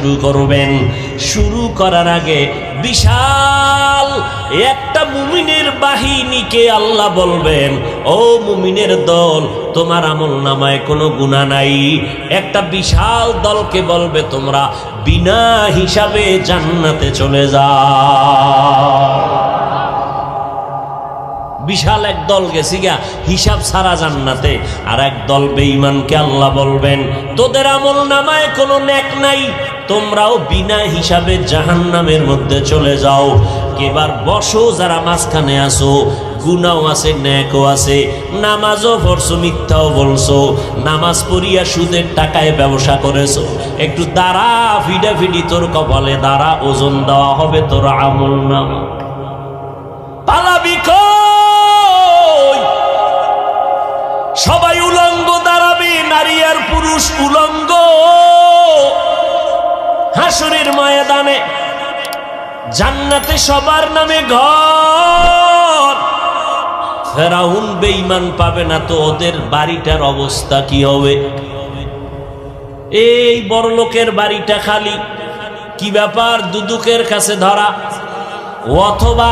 শুরু করবেন। শুরু করার আগে বিশাল একটা মুমিনের বাহিনীকে আল্লাহ বলবেন, ও মুমিনের দল, তোমার আমল নামায় কোনো গুণা নাই। একটা বিশাল দলকে বলবে, তোমরা বিনা হিসাবে জান্নাতে চলে যাও। বিশাল এক দল গেছি গা হিসাব সারা জান্নাতে। আর এক দল বেঈমানকে আল্লাহ বলবেন, তোদের আমল নামায় কোনো নেক নাই। তোমরাও বিনা হিসাবে জাহান্নামের মধ্যে চলে যাও। এবার বসো, যারা মাঝখানে আসো গুনাও আছে ন্যাকও আছে, নামাজও পড়ছো, মিথ্যাও বলছো, নামাজ পড়িয়া সুদের টাকায় ব্যবসা করেছ। একটু দাঁড়া, ফিডাফিডি তোর কপালে, দাঁড়া, ওজন দেওয়া হবে তোর আমল নামা। পালাবি সবাই উলঙ্গ জান্নাতে সবার নামে ঘর। ফেরাউন বেঈমান পাবে না তো ওদের বাড়িটার অবস্থা কি হবে? এই বড় লোকের বাড়িটা খালি। কি ব্যাপার দুদুকের কাছে ধরা? অথবা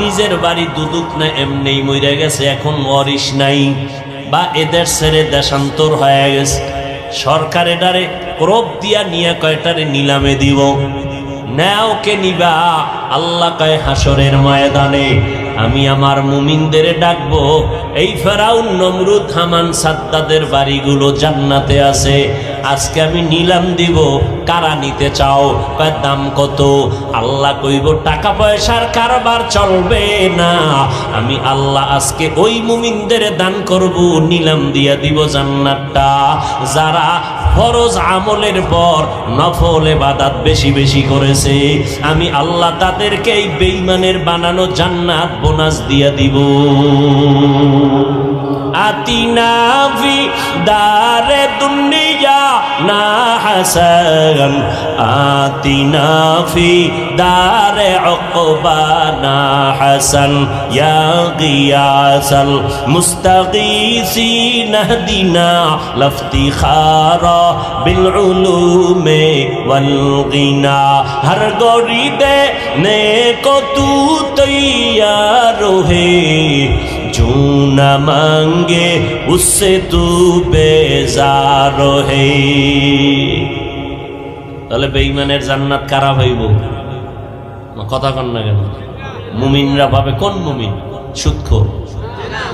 নিজের বাড়ি দুদুক না এমনি মরে গেছে, এখন ওয়ারিশ নাই বা এদের ছেড়ে দেশান্তর হয়ে গেছে। সরকার এটারে ক্রোপ দিয়া নিয়ে কয়টারে নিলামে দিব? নাও কে নিবা? আল্লাহ কয় হাসরের ময়দানে। আমি আমার মুমিনদের ডাকবো। এই ফেরাউন, নমরুদ, হামান, সাদ্দাদের বাড়িগুলো জান্নাতে আছে। আজকে আমি নিলাম দিব। কারা নিতে চাও? দাম কত? আল্লাহ কইব, টাকা পয়সার কারবার চলবে না। আমি আল্লাহ আজকে ওই মুমিনদের দান করব। নিলাম দিয়া দিব জান্নাতটা। যারা ফরজ আমলের পর নফল এবাদাত বেশি বেশি করেছে। আমি আল্লাহ তাদেরকে এই বেঈমানের বানানো জান্নাত বোনাস দিয়া দিব। আতিনা দারে দুনিয়া না হাসান আতিনা ফি দারে উকবানা হাসান ইয়া গিয়াসাল মুস্তাগীসিন হদিনা লফতিখারা বিল উলুমে ওয়াল গিনা হর গরি দে নে কো তু তৈয়ার হে जो न मांगे उससे तू बेजार হে তাহলে বেঈমানের জান্নাত কারা হইব না কথা কন না কেন মুমিনরা পাবে কোন মুমিন সুদখোর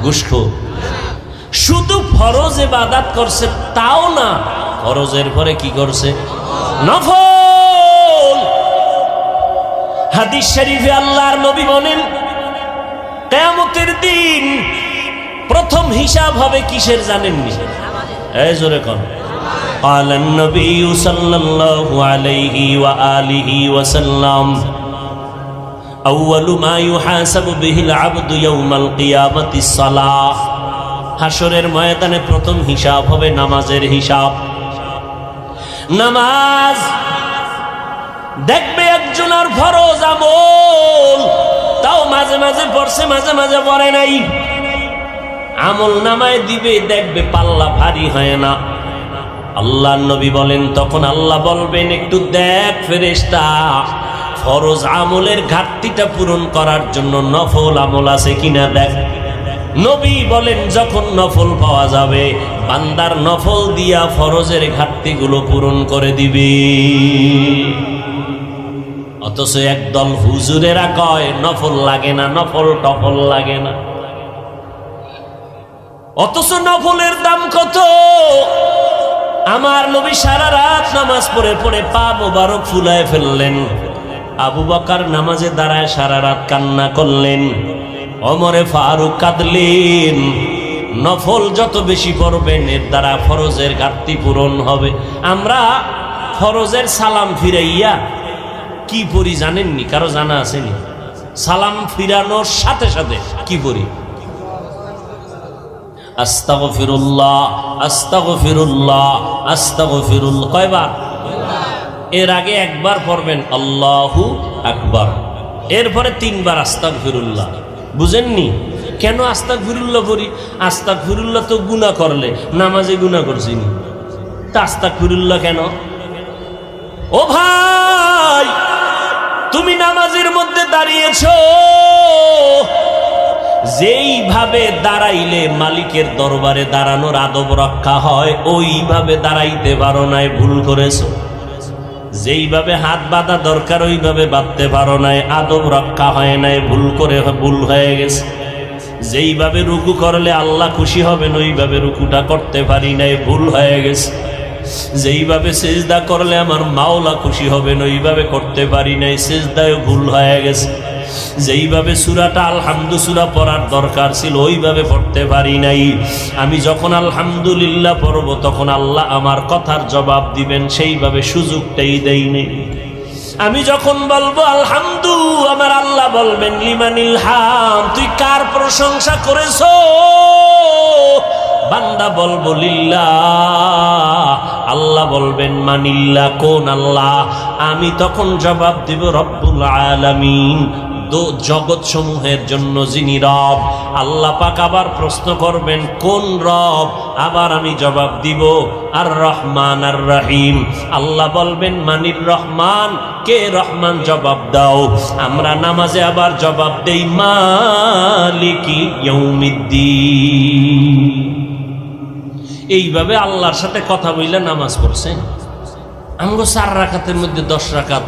ঘুষখোর শুধু ফরজ এবাদাত করছে তাও না ফরজের পরে কি করছে নফল হাদিস শরীফে আল্লাহর নবী বলেন কেয়ামতের দিন প্রথম হিসাব হবে কিসের জানেননি এই জোরে কন قال النبي صلى الله عليه وآله وسلم أول ما يحاسب به العبد يوم القيامة الصلاة হাসরের ময়দানে প্রথম হিসাব হবে নামাজের হিসাব নামাজ দেখবে একজনের ফরজ আমল তাও মাঝে মাঝে পড়ছে, মাঝে মাঝে পড়ে নাই। আমল নামায় দিবে, দেখবে পাল্লা ভারী হয় না। আল্লাহ নবী বলেন, তখন আল্লাহ বলবেন, একটু দেখ ফেরেস্তা ফরজ আমলের ঘাটতিটা পূরণ করার জন্য নফল আমল আছে কিনা দেখ। নবী বলেন, যখন নফল পাওয়া যাবে, বান্দার নফল দিয়া ফরজের ঘাটতিগুলো পূরণ করে দিবে। অথচ একদল হুজুরেরা কয়, নফল লাগে না, নফল টফল লাগে না। অথচ নফলের দাম কত? আমার নবী সারা রাত নামাজ পড়ে পড়ে পা মোবারক ফুলায় ফেললেন। আবু বকার নামাজে দাঁড়ায় সারা রাত কান্না করলেন। অমরে ফারুক কাঁদলেন। নফল যত বেশি পড়বেন এর দ্বারা ফরজের ঘাটতি পূরণ হবে। আমরা ফরজের সালাম ফিরাইয়া কি পড়ি জানেননি? কারও জানা আসেনি। সালাম ফিরানোর সাথে সাথে কি পড়ি আস্তাগফিরুল্লাহ আস্তাগফিরুল্লাহ আস্তাগফিরুল্লাহ কয়বার? এর আগে একবার পড়বেন, আল্লাহু আকবার। এরপরে তিনবার আস্তাক ফিরুল্লাহ বুঝেননি? কেন আস্তাক ফিরুল্লাহ পড়ি? আস্তাক ফিরুল্লাহ তো গুণা করলে, নামাজে গুণা করছিনি তা আস্তাক ফিরুল্লাহ কেন? ও ভাই! তুমি নামাজের মধ্যে দাঁড়িয়েছ। যেইভাবে দাঁড়াইলে মালিকের দরবারে দাঁড়ানোর আদব রক্ষা হয়, ওইভাবে দাঁড়াইতে পারো নাই, ভুল করেছ। যেইভাবে হাত বাঁধা দরকার, ওইভাবে বাঁধতে পারো নাই, আদব রক্ষা হয় নাই, ভুল করে ভুল হয়ে গেছে। যেইভাবে রুকু করলে আল্লাহ খুশি হবেন, ওইভাবে রুকুটা করতে পারি নাই, ভুল হয়ে গেছে। যেইভাবে সেজদা করলে আমার মাওলা খুশি হবেন, ওইভাবে করতে পারি নাই সেজদায় ভুল হয়ে গেছে। যেইভাবে সুরাটা আলহামদু সুরা পড়ার দরকার ছিল, ওইভাবে পড়তে পারি নাই। আমি যখন আলহামদুলিল্লাহ পড়ব, তখন আল্লাহ আমার কথার জবাব দিবেন, সেইভাবে সুযোগটাই দেই নেই। আমি যখন বলব, আলহামদু আমার আল্লাহ বলবেন, লিমানিল হাম তুই কার প্রশংসা করেছ? বান্দা বলব, লিল্লাহ আল্লাহ বলবেন, মানিল্লা কোন আল্লাহ? আমি তখন জবাব দিব, রব্বুল আলামিন জগৎ সমূহের জন্য যিনি রব। আল্লাহ পাক আবার প্রশ্ন করবেন, কোন রব? আবার আমি জবাব দিব আর রহমান আর রহিম আল্লাহ বলবেন, মানির রহমান, কে রহমান জবাব দাও? আমরা নামাজে আবার জবাব দেই, মালিকি ইয়ৌমিদ্দিন এইভাবে আল্লাহর সাথে কথা বললে নামাজ পড়ছে। আমগো চার রাখাতের মধ্যে দশ রাখাত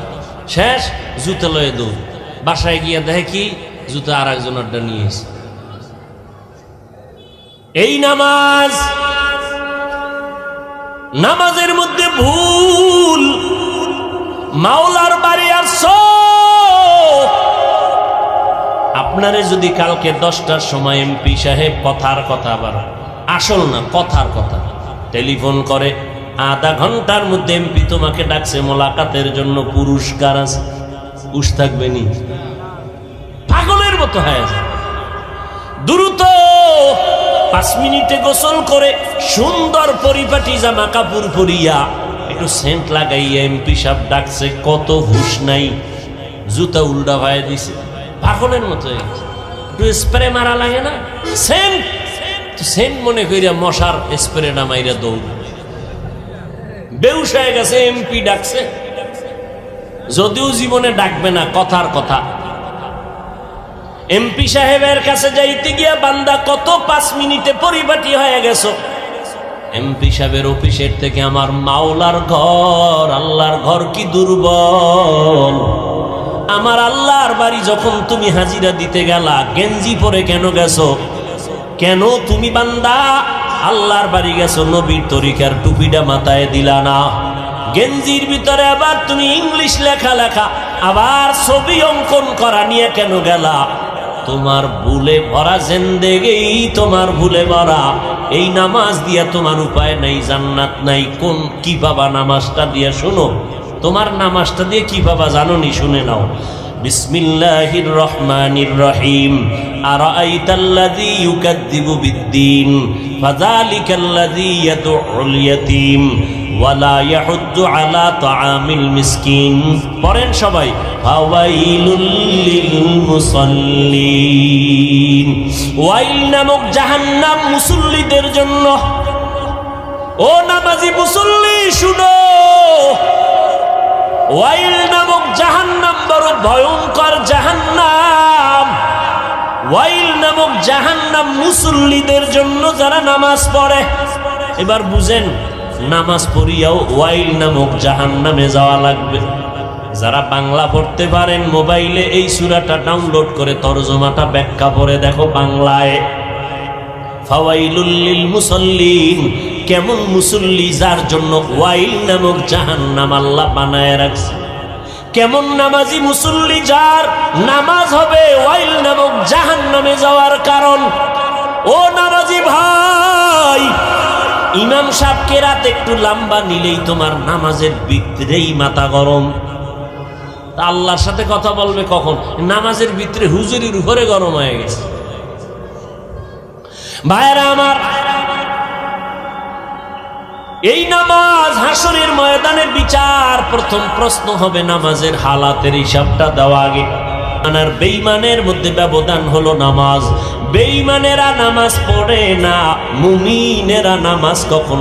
শেষ, জুতো লয়ে দৌড়। বাসায় গিয়ে দেখে কি? জুতো আর একজনেরটা নিয়ে এসে এই নামাজ নামাজের মধ্যে ভুল। মাওলার বাড়ি আর আপনারে যদি কালকে দশটার সময় এমপি সাহেব কথার কথা আবার আসল না, কথার কথা। টেলিফোন করে, আধা ঘণ্টার মধ্যে এমপি তোমাকে ডাকছে, মোলাকাতের জন্য পুরস্কার আছে। উস থাকবে নি। পাগলের মতো হয়ে যায় দ্রুত পাঁচ মিনিটে গোসল করে, সুন্দর পরিপাটি জামা কাপড় পরিয়া একটু সেন্ট লাগাইয়া এমপি সাহেব ডাকছে, কত হুশ নাই। জুতা উল্টা হয়ে দিছে। পাগলের মতো একটু স্প্রে মারা লাগে না? সেন্ট! সেন্ট মনে করিয়া মশার স্প্রেটা মাইরা দৌড়। বেউস হয়ে গেছে, এমপি ডাকছে। যদিও জীবনে ডাকবে না, কথার কথা। এমপি সাহেবের কাছে যাইতে গিয়া বান্দা কত পাঁচ মিনিটে পরিপাটি হয়ে গেছো। এমপি সাহেবের অফিসের থেকে আমার মাওলার ঘর, আল্লাহর ঘর কি দুর্বল? আমার আল্লাহর বাড়ি যখন তুমি হাজিরা দিতে গেলা, গেঞ্জি পরে কেন গেছো? কেন তুমি বান্দা? আল্লাহর বাড়ি গেছো, নবীর তরিকার টুপিটা মাথায় দিলা না। গেঞ্জির ভিতরে আবার তুমি ইংলিশ লেখা লেখা, আবার ছবি অঙ্কন করা নিয়ে কেন গেলা? তোমার ভুলে ভরা জেন্দেগেই তোমার ভুলে ভরা। এই নামাজ দিয়া তোমার উপায় নাই, জান্নাত নাই। কোন, কি বাবা নামাজটা দিয়ে শোনো? তোমার নামাজটা দিয়ে কি বাবা জানো নি শুনে নাও। বিসমিল্লাহির রহমানির রহিম আরাআইতাল্লাযী ইউকাযযিবু বিদ্দীন। ফাযালিকাল্লাযী ইয়াদউল ইয়াতীম। ওয়ালা ইয়াহুদ্দু আলা তাআমিল মিসকিন। পড়েন সবাই, ফাওয়াইলুল লিল মুসাল্লিন ওয়াইল নামক জাহান্নাম মুসল্লিদের জন্য। ও নামাজি মুসল্লি, শুনো। ওয়াইল ভয়ঙ্কর জাহান্নাম। ওয়াইল নামক জাহান্নাম মুসল্লিদের জন্য যারা নামাজ পড়ে। এবার বুঝেন, নামাজ পড়িয়াও ওয়াইল নামক জাহান্নামে যাওয়া লাগবে। যারা বাংলা পড়তে পারেন, মোবাইলে এই সুরাটা ডাউনলোড করে তরজমাটা ব্যাখ্যা পড়ে দেখো বাংলায়। ফাওয়াইলুল্লিল মুসল্লিন, কেমন মুসল্লি যার জন্য ওয়াইল নামক জাহান্নাম আল্লাহ বানায় রাখছে। কেমন নামাজি মুসল্লি যার নামাজ হবে ওয়াইল নামক জাহান্নামে যাওয়ার কারণ? ও নামাজি ভাই, ইমাম সাহেবকে রাত একটু লম্বা নিলেই তোমার নামাজের ভিতরেই মাথা গরম। আল্লাহর সাথে কথা বলবে কখন? নামাজের ভিতরে হুজুরির উপরে গরম হয়ে গেছে। ভাইরা আমার এই নামাজ হাসরের ময়দানের বিচার। প্রথম প্রশ্ন হবে নামাজের হালাতের হিসাবটা দেওয়া আগে। আনার বেইমানের মধ্যে ব্যবধান হলো নামাজ। বেইমানেরা নামাজ পড়ে না, মুমিনেরা নামাজ কখনো